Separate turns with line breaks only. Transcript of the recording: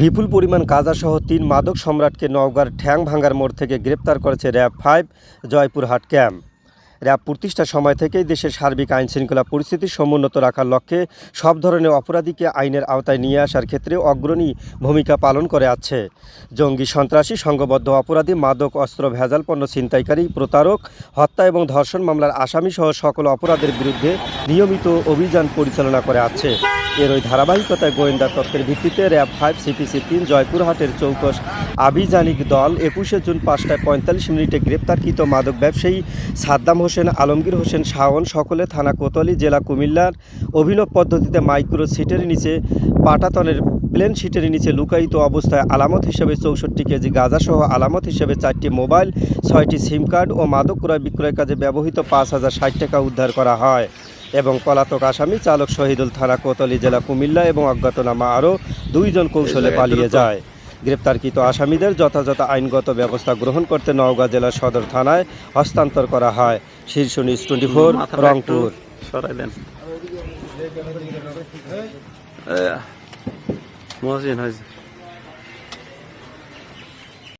বিপুল পরিমাণ গাঁজাসহ তিন মাদক সম্রাটকে নওগাঁর ঠ্যাং ভাঙ্গার মোড় থেকে গ্রেপ্তার করেছে RAB five Joypurhat camp. RAB প্রতিষ্ঠার সময় থেকেই দেশের সার্বিক আইন শৃঙ্খলা পরিস্থিতি সমুন্নত রাখার লক্ষ্যে সব ধরনের অপরাধীকে আইনের আওতায় নিয়ে আসার ক্ষেত্রে অগ্রণী ভূমিকা পালন করে আছে। জঙ্গি সন্ত্রাসী, সংঘবদ্ধ অপরাধী, মাদক, অস্ত্র, ভেজাল পণ্য ছিনতাইকারী, প্রতারক, হত্যা এবং ধর্ষণ মামলার আসামি সহ সকল অপরাধের বিরুদ্ধে নিয়মিত অভিযান পরিচালনা করে আছে। এর ওই ধারাবাহিকতায় গোয়েন্দা তত্ত্বের ভিত্তিতে র্যাব ফাইভ সিপিসি তিন জয়পুরহাটের চৌকস আভিযানিক দল একুশে জুন পাঁচটায় পঁয়তাল্লিশ মিনিটে গ্রেপ্তারকৃত মাদক ব্যবসায়ী সাদ্দাম হোসেন, আলমগীর হোসেন শাওন সকলে থানা কোতোয়ালি, জেলা কুমিল্লার অভিনব পদ্ধতিতে মাইক্রো সিটের নিচে, পাটাতনের প্লেন শিটের নিচে লুকায়িত অবস্থায় আলামত হিসেবে চৌষট্টি কেজি গাঁজাসহ আলামত হিসেবে চারটি মোবাইল, ছয়টি সিম কার্ড ও মাদক ক্রয় বিক্রয় কাজে ব্যবহৃত পাঁচ হাজার ষাট টাকা উদ্ধার করা হয়। এবং পলাতক আসামি চালক শহীদুল থানা কোতলি জেলা কুমিল্লা এবং অজ্ঞাতনামা আরও দুইজন কৌশলে পালিয়ে যায়। গ্রেপ্তারকৃত আসামিদের যথাযথ আইনগত ব্যবস্থা গ্রহণ করতে নওগাঁ জেলার সদর থানায় হস্তান্তর করা হয়। শীর্ষ নিউজ টোয়েন্টি ফোর রংপুর।
হয়েছে।